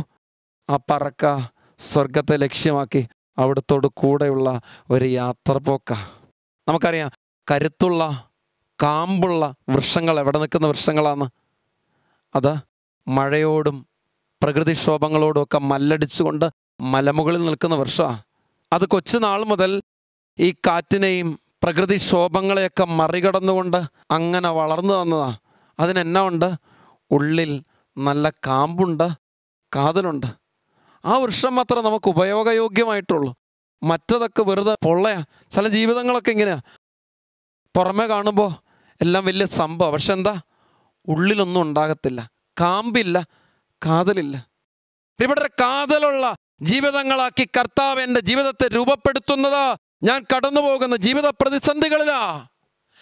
ആ പറക്ക സ്വർഗത്തെ ലക്ഷ്യമാക്കി അവിടത്തോട് കൂടെയുള്ള ഒരു യാത്ര പോക്ക. നമുക്കറിയാം കരുത്തുള്ള കാമ്പുള്ള വൃക്ഷങ്ങൾ എവിടെ നിൽക്കുന്ന വൃക്ഷങ്ങളാണ് അത് മഴയോടും പ്രകൃതിക്ഷോഭങ്ങളോടും ഒക്കെ മല്ലടിച്ചുകൊണ്ട് മലമുകളിൽ നിൽക്കുന്ന വൃക്ഷമാണ് അത് കൊച്ചുനാൾ മുതൽ ഈ കാറ്റിനെയും പ്രകൃതിക്ഷോഭങ്ങളെയൊക്കെ മറികടന്നുകൊണ്ട് അങ്ങനെ വളർന്നു വന്നതാണ് അതിനെന്നാ ഉണ്ട് ഉള്ളിൽ നല്ല കാമ്പുണ്ട് കാതലുണ്ട്. ആ വൃക്ഷം മാത്രമേ നമുക്ക് ഉപയോഗയോഗ്യമായിട്ടുള്ളൂ. മറ്റതൊക്കെ വെറുതെ പൊള്ളയാ. ചില ജീവിതങ്ങളൊക്കെ ഇങ്ങനെയാ. പുറമെ കാണുമ്പോൾ എല്ലാം വലിയ സംഭവം. പക്ഷെ എന്താ? ഉള്ളിലൊന്നും ഉണ്ടാകത്തില്ല. കാമ്പില്ല കാതലില്ല. ഇവിടെ കാതലുള്ള ജീവിതങ്ങളാക്കി കർത്താവ് എന്റെ ജീവിതത്തെ രൂപപ്പെടുത്തുന്നത്. ഞാൻ കടന്നു പോകുന്ന ജീവിത പ്രതിസന്ധികളിലാ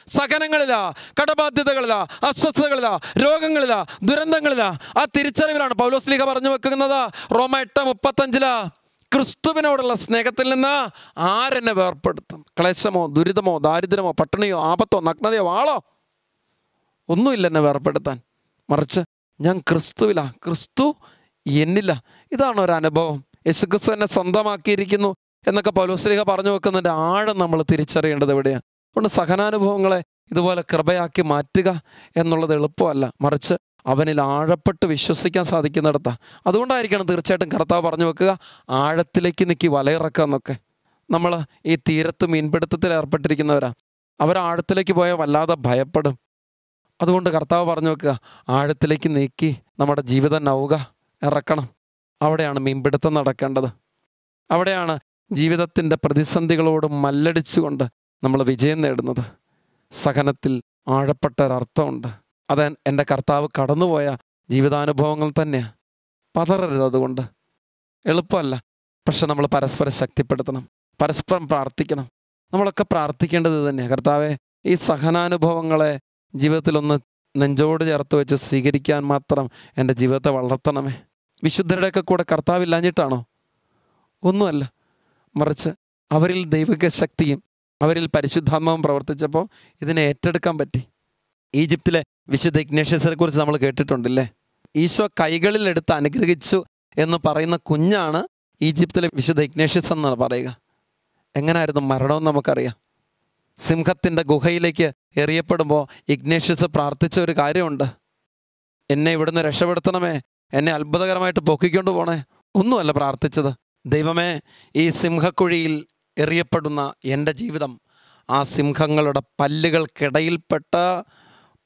സഹനങ്ങളിലാ കടബാധ്യതകളിലാ അസ്വസ്ഥതകളിലാ രോഗങ്ങളിലാ ദുരന്തങ്ങളിലാ. ആ തിരിച്ചറിവിലാണ് പൗലോസ്ലിഹ പറഞ്ഞു വെക്കുന്നത്. റോമ എട്ട് മുപ്പത്തഞ്ചിലാ ക്രിസ്തുവിനോടുള്ള സ്നേഹത്തിൽ നിന്ന് ആരെന്നെ വേർപ്പെടുത്തും? ക്ലേശമോ ദുരിതമോ ദാരിദ്ര്യമോ പട്ടിണിയോ ആപത്തോ നഗ്നതയോ ആളോ? ഒന്നുമില്ല എന്നെ വേർപ്പെടുത്താൻ. മറിച്ച് ഞാൻ ക്രിസ്തുവിലാ. ക്രിസ്തു എന്നില്ല ഇതാണ് ഒരു അനുഭവം യേശുക്രിസ്തു എന്നെ സ്വന്തമാക്കിയിരിക്കുന്നു. എന്നൊക്കെ പൗലോസ്ലിഹ പറഞ്ഞു വെക്കുന്നതിന്റെ ആഴം നമ്മൾ തിരിച്ചറിയേണ്ടത് എവിടെയാണ്? അതുകൊണ്ട് സഹനാനുഭവങ്ങളെ ഇതുപോലെ കൃപയാക്കി മാറ്റുക എന്നുള്ളത് എളുപ്പമല്ല. മറിച്ച് അവനിൽ ആഴപ്പെട്ട് വിശ്വസിക്കാൻ സാധിക്കുന്നിടത്താണ് അതുകൊണ്ടായിരിക്കണം തീർച്ചയായിട്ടും കർത്താവ് പറഞ്ഞു വെക്കുക ആഴത്തിലേക്ക് നിൽക്കി വലയിറക്കുക എന്നൊക്കെ. നമ്മൾ ഈ തീരത്ത് മീൻപിടുത്തത്തിൽ ഏർപ്പെട്ടിരിക്കുന്നവരാ. അവർ ആഴത്തിലേക്ക് പോയാൽ വല്ലാതെ ഭയപ്പെടും. അതുകൊണ്ട് കർത്താവ് പറഞ്ഞു വെക്കുക ആഴത്തിലേക്ക് നീക്കി നമ്മുടെ ജീവിതം നൗക ഇറക്കണം. അവിടെയാണ് മീൻപിടുത്തം നടക്കേണ്ടത്. അവിടെയാണ് ജീവിതത്തിന്റെ പ്രതിസന്ധികളോട് മല്ലടിച്ചുകൊണ്ട് നമ്മൾ വിജയം നേടുന്നത്. സഹനത്തിൽ ആഴപ്പെട്ട ഒരർത്ഥമുണ്ട്. അത് എന്റെ കർത്താവ് കടന്നുപോയ ജീവിതാനുഭവങ്ങൾ തന്നെയാണ് പതറരുത് അതുകൊണ്ട്. എളുപ്പമല്ല. പക്ഷെ നമ്മൾ പരസ്പരം ശക്തിപ്പെടുത്തണം. പരസ്പരം പ്രാർത്ഥിക്കണം. നമ്മളൊക്കെ പ്രാർത്ഥിക്കേണ്ടത് തന്നെയാണ് കർത്താവെ ഈ സഹനാനുഭവങ്ങളെ ജീവിതത്തിലൊന്ന് നെഞ്ചോട് ചേർത്ത് വെച്ച് സ്വീകരിക്കാൻ മാത്രം എന്റെ ജീവിതത്തെ വളർത്തണമേ. വിശുദ്ധരുടെയൊക്കെ കൂടെ കർത്താവില്ലാഞ്ഞിട്ടാണോ ഒന്നുമല്ല. മറിച്ച് അവരിൽ ദൈവിക ശക്തിയും അവരിൽ പരിശുദ്ധാത്മാവും പ്രവർത്തിച്ചപ്പോൾ ഇതിനെ ഏറ്റെടുക്കാൻ പറ്റി. ഈജിപ്തിലെ വിശുദ്ധ ഇഗ്നേഷ്യസിനെ കുറിച്ച് നമ്മൾ കേട്ടിട്ടുണ്ടല്ലേ? ഈശോ കൈകളിലെടുത്ത് അനുഗ്രഹിച്ചു എന്ന് പറയുന്ന കുഞ്ഞാണ് ഈജിപ്തിലെ വിശുദ്ധ ഇഗ്നേഷ്യസ് എന്നാണ് പറയുക. എങ്ങനായിരുന്നു മരണമെന്ന് നമുക്കറിയാം. സിംഹത്തിന്റെ ഗുഹയിലേക്ക് എറിയപ്പെടുമ്പോൾ ഇഗ്നേഷ്യസ് പ്രാർത്ഥിച്ച ഒരു കാര്യമുണ്ട്. എന്നെ ഇവിടുന്ന് രക്ഷപ്പെടുത്തണമേ എന്നെ അത്ഭുതകരമായിട്ട് പൊക്കിക്കൊണ്ട് പോണേ ഒന്നുമല്ല പ്രാർത്ഥിച്ചത്. ദൈവമേ ഈ സിംഹക്കുഴിയിൽ എറിയപ്പെടുന്ന എന്റെ ജീവിതം ആ സിംഹങ്ങളുടെ പല്ലുകൾക്കിടയിൽപ്പെട്ട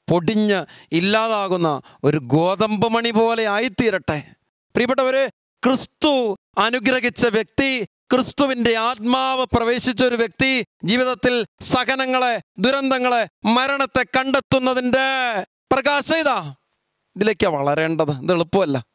പൊടിഞ്ഞ് ഇല്ലാതാകുന്ന ഒരു ഗോതമ്പ് മണി പോലെ ആയിത്തീരട്ടെ. പ്രിയപ്പെട്ടവരെ ക്രിസ്തു അനുഗ്രഹിച്ച വ്യക്തി ക്രിസ്തുവിന്റെ ആത്മാവ് പ്രവേശിച്ച ഒരു വ്യക്തി ജീവിതത്തിൽ സഹനങ്ങളെ ദുരന്തങ്ങളെ മരണത്തെ കണ്ടെത്തുന്നതിന്റെ പ്രകാശം ഇതാ. ഇതിലേക്കാണ് വളരേണ്ടത്. ഇത് എളുപ്പമല്ല.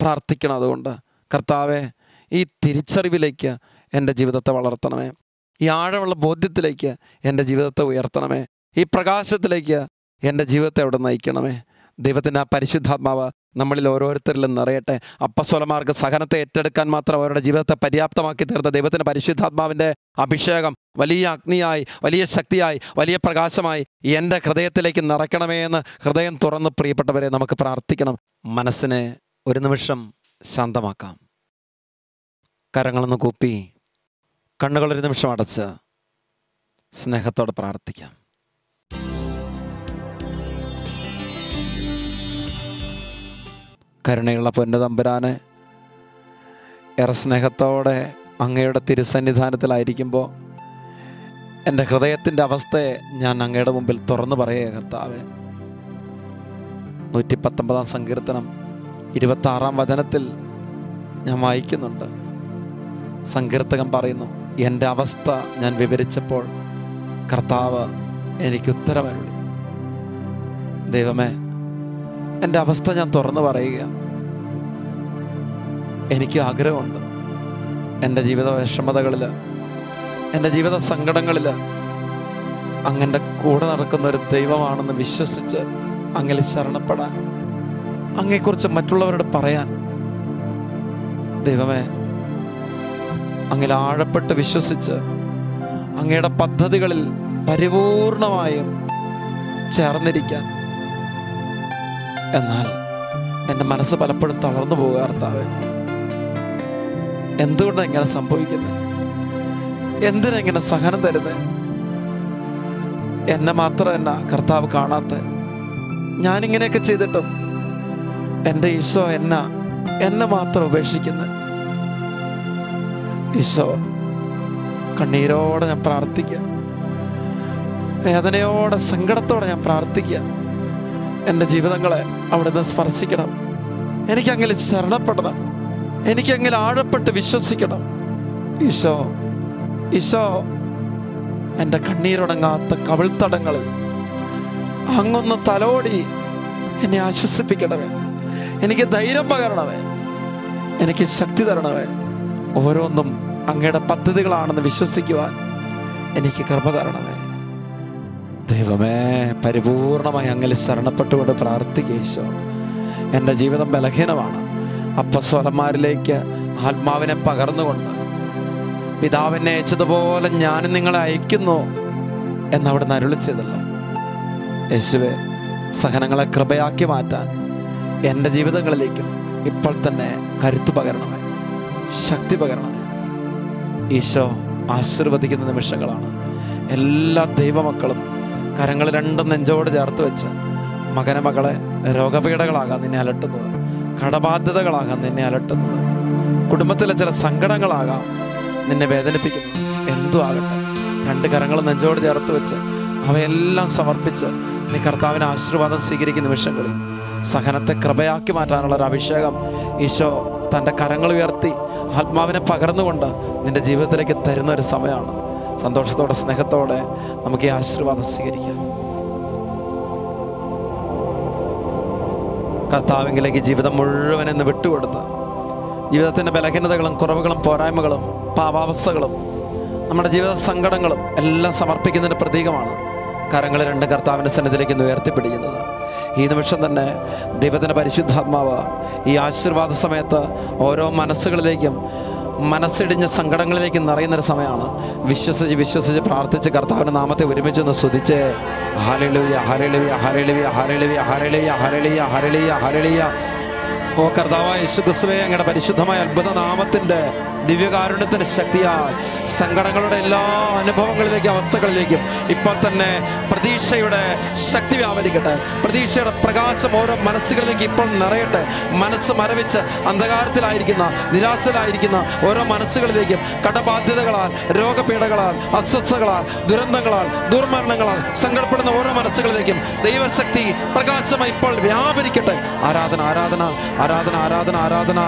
പ്രാർത്ഥിക്കണം അതുകൊണ്ട്. കർത്താവെ ഈ തിരിച്ചറിവിലേക്ക് എന്റെ ജീവിതത്തെ വളർത്തണമേ. ഈ ആഴമുള്ള ബോധ്യത്തിലേക്ക് എന്റെ ജീവിതത്തെ ഉയർത്തണമേ. ഈ പ്രകാശത്തിലേക്ക് എന്റെ ജീവിതത്തെ അവിടെ നയിക്കണമേ. ദൈവത്തിന്റെ ആ പരിശുദ്ധാത്മാവ് നമ്മളിൽ ഓരോരുത്തരിലും നിറയട്ടെ. അപ്പസ്വലമാർക്ക് സഹനത്തെ ഏറ്റെടുക്കാൻ മാത്രം അവരുടെ ജീവിതത്തെ പര്യാപ്തമാക്കി തീർത്ത ദൈവത്തിന്റെ പരിശുദ്ധാത്മാവിന്റെ അഭിഷേകം വലിയ അഗ്നിയായി വലിയ ശക്തിയായി വലിയ പ്രകാശമായി എന്റെ ഹൃദയത്തിലേക്ക് നിറയ്ക്കണമേ എന്ന് ഹൃദയം തുറന്ന് പ്രിയപ്പെട്ടവരെ നമുക്ക് പ്രാർത്ഥിക്കണം. മനസ്സിനെ ഒരു നിമിഷം ശാന്തമാക്കാം. കരങ്ങളൊന്ന് കൂപ്പി കണ്ണുകളൊരു നിമിഷം അടച്ച് സ്നേഹത്തോടെ പ്രാർത്ഥിക്കാം. കരുണയുള്ള പൊന്നതമ്പുരാനെ ഏറെ സ്നേഹത്തോടെ അങ്ങയുടെ തിരുസന്നിധാനത്തിലായിരിക്കുമ്പോൾ എന്റെ ഹൃദയത്തിന്റെ അവസ്ഥയെ ഞാൻ അങ്ങയുടെ മുമ്പിൽ തുറന്നു പറയുക കർത്താവെ. നൂറ്റി പത്തൊമ്പതാം സങ്കീർത്തനം ഇരുപത്താറാം വചനത്തിൽ ഞാൻ വായിക്കുന്നുണ്ട്. സങ്കീർത്തകൻ പറയുന്നു എന്റെ അവസ്ഥ ഞാൻ വിവരിച്ചപ്പോൾ കർത്താവ് എനിക്ക് ഉത്തരമരുളി. ദൈവമേ എന്റെ അവസ്ഥ ഞാൻ തുറന്നു പറയുക. എനിക്ക് ആഗ്രഹമുണ്ട്. എന്റെ ജീവിത വിഷമതകളിൽ എന്റെ ജീവിത സങ്കടങ്ങളിൽ അങ്ങന്റെ കൂടെ നടക്കുന്ന ഒരു ദൈവമാണെന്ന് വിശ്വസിച്ച് അങ്ങിൽ ശരണപ്പെടാൻ അങ്ങയെക്കുറിച്ച് മറ്റുള്ളവരോട് പറയാൻ ദൈവമേ അങ്ങിൽ ആഴപ്പെട്ട് വിശ്വസിച്ച് അങ്ങയുടെ പദ്ധതികളിൽ പരിപൂർണമായും ചേർന്നിരിക്കാൻ. എന്നാൽ എന്റെ മനസ്സ് പലപ്പോഴും തളർന്നു പോകുക കർത്താവ് എന്തുകൊണ്ടാണ് ഇങ്ങനെ സംഭവിക്കുന്നത് എന്തിനാ ഇങ്ങനെ സഹനം തരുന്നത് എന്നെ മാത്രം എന്നാ കർത്താവ് കാണാത്ത? ഞാനിങ്ങനെയൊക്കെ ചെയ്തിട്ടും എന്റെ ഈശോ എന്ന എന്നെ മാത്രം ഉപേക്ഷിക്കുന്നത് ഈശോ കണ്ണീരോടെ ഞാൻ പ്രാർത്ഥിക്കുക. വേദനയോടെ സങ്കടത്തോടെ ഞാൻ പ്രാർത്ഥിക്കുക. എന്റെ ജീവിതങ്ങളെ അവിടുന്ന് സ്പർശിക്കണം. എനിക്കങ്ങിൽ ശരണപ്പെടണം. എനിക്കങ്ങിൽ ആഴപ്പെട്ട് വിശ്വസിക്കണം. ഈശോ ഈശോ എന്റെ കണ്ണീരുടങ്ങാത്ത കവിൾത്തടങ്ങളിൽ അങ്ങൊന്ന് തലോടി എന്നെ ആശ്വസിപ്പിക്കണമേ. എനിക്ക് ധൈര്യം പകരണമേ. എനിക്ക് ശക്തി തരണമേ. ഓരോന്നും അങ്ങയുടെ പദ്ധതികളാണെന്ന് വിശ്വസിക്കുവാൻ എനിക്ക് കൃപ തരണമേ. ദൈവമേ പരിപൂർണമായി അങ്ങിൽ ശരണപ്പെട്ടുകൊണ്ട് പ്രാർത്ഥിക്കേശോ എന്റെ ജീവിതം ബലഹീനമാണ്. അപ്പസ്വലന്മാരിലേക്ക് ആത്മാവിനെ പകർന്നുകൊണ്ട് പിതാവിനെ അയച്ചതുപോലെ ഞാനും നിങ്ങളെ അയക്കുന്നു എന്നവിടെ നരുളിച്ചതല്ല യേശുവെ സഹനങ്ങളെ കൃപയാക്കി മാറ്റാൻ എന്റെ ജീവിതങ്ങളിലേക്കും ഇപ്പോൾ തന്നെ കരുത്തു പകരണമേ. ശക്തി പകരണമേ. ഈശോ ആശീർവദിക്കുന്ന നിമിഷങ്ങളാണ്. എല്ലാ ദൈവമക്കളും കരങ്ങൾ രണ്ടും നെഞ്ചോട് ചേർത്ത് വെച്ച് മകനെ മകളെ രോഗപീഠകളാകാൻ നിന്നെ അലട്ടുന്നത് കടബാധ്യതകളാകാൻ നിന്നെ അലട്ടുന്നത് കുടുംബത്തിലെ ചില സങ്കടങ്ങളാകാം നിന്നെ വേദനിപ്പിക്കുന്നത് എന്തു ആകട്ടെ. രണ്ട് കരങ്ങൾ നെഞ്ചോട് ചേർത്ത് വെച്ച് അവയെല്ലാം സമർപ്പിച്ച് നീ കർത്താവിന് ആശീർവാദം സ്വീകരിക്കുന്ന നിമിഷങ്ങളിൽ സഹനത്തെ കൃപയാക്കി മാറ്റാനുള്ള ഒരു അഭിഷേകം ഈശോ തന്റെ കരങ്ങൾ ഉയർത്തി ആത്മാവിനെ പകർന്നുകൊണ്ട് നിന്റെ ജീവിതത്തിലേക്ക് തരുന്ന ഒരു സമയമാണ്. സന്തോഷത്തോടെ സ്നേഹത്തോടെ നമുക്ക് ഈ ആശീർവാദം സ്വീകരിക്കാം. കർത്താവിങ്കിലേക്ക് ജീവിതം മുഴുവൻ എന്ന് വിട്ടുകൊടുത്ത് ജീവിതത്തിന്റെ ബലഹീനതകളും കുറവുകളും പോരായ്മകളും പാപാവസ്ഥകളും നമ്മുടെ ജീവിത സങ്കടങ്ങളും എല്ലാം സമർപ്പിക്കുന്നതിന്റെ പ്രതീകമാണ് കരങ്ങൾ രണ്ട് കർത്താവിന്റെ സന്നിധിയിലേക്ക് ഉയർത്തിപ്പിടിക്കുന്നത്. ഈ നിമിഷം തന്നെ ദൈവത്തിന്റെ പരിശുദ്ധാത്മാവ് ഈ ആശീർവാദ സമയത്ത് ഓരോ മനസ്സുകളിലേക്കും മനസ്സിടിഞ്ഞ സങ്കടങ്ങളിലേക്ക് നിറയുന്നൊരു സമയമാണ്. വിശ്വസിച്ച് വിശ്വസിച്ച് പ്രാർത്ഥിച്ച് കർത്താവിന്റെ നാമത്തെ ഒരുമിച്ച് ഒന്ന് സ്തുതിച്ച്. ഹരളിയ ഹരളിയ ഹരളിയ ഹരളിയ ഹരളിയ ഹരളിയ ഹരളിയ ഹരളിയ ഓ കർത്താവ് യേശു ക്രിസ്തുവേ അങ്ങയുടെ പരിശുദ്ധമായ അത്ഭുത നാമത്തിന്റെ ദിവ്യകാരുണ്യത്തിന്റെ ശക്തിയാൽ സങ്കടങ്ങളുടെ എല്ലാ അനുഭവങ്ങളിലേക്കും അവസ്ഥകളിലേക്കും ഇപ്പോൾ തന്നെ പ്രതീക്ഷയുടെ ശക്തി വ്യാപരിക്കട്ടെ. പ്രതീക്ഷയുടെ പ്രകാശം ഓരോ മനസ്സുകളിലേക്ക് ഇപ്പോൾ നിറയട്ടെ. മനസ്സ് മരവിച്ച് അന്ധകാരത്തിലായിരിക്കുന്ന നിരാശയിലായിരിക്കുന്ന ഓരോ മനസ്സുകളിലേക്കും കടബാധ്യതകളാൽ രോഗപീഠകളാൽ അസ്വസ്ഥകളാൽ ദുരന്തങ്ങളാൽ ദുർമരണങ്ങളാൽ സങ്കടപ്പെടുന്ന ഓരോ മനസ്സുകളിലേക്കും ദൈവശക്തി പ്രകാശമായി ഇപ്പോൾ വ്യാപരിക്കട്ടെ. ആരാധന ആരാധന ആരാധന ആരാധന ആരാധന.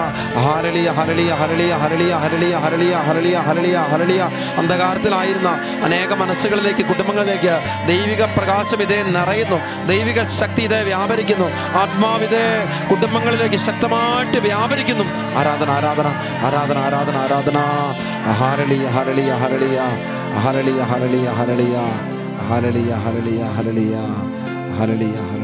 ഹരളിയ ഹരളിയ ഹരളിയ ഹരളിയ ഹരളിയ ഹരളിയ ഹരളിയ ഹരളിയ ഹരളിയ. അന്ധകാരത്തിലായിരുന്ന അനേക മനസ്സുകളിലേക്ക് കുടുംബങ്ങളിലേക്ക് ദൈവിക പ്രകാശം ഇതേ നിറയുന്നു. ദൈവിക ശക്തി ഇതേ വ്യാപരിക്കുന്നു. ആത്മാവിതേ കുടുംബങ്ങളിലേക്ക് ശക്തമായിട്ട് വ്യാപരിക്കുന്നു. ആരാധന ആരാധന ആരാധന ആരാധന ആരാധന. ഹരളിയ ഹരളിയ. ഹരളിയ ഹരളിയ ഹരളിയ. ഹരളിയ ഹരളിയ ഹരളിയ. ഹരളിയ ഹരളിയ.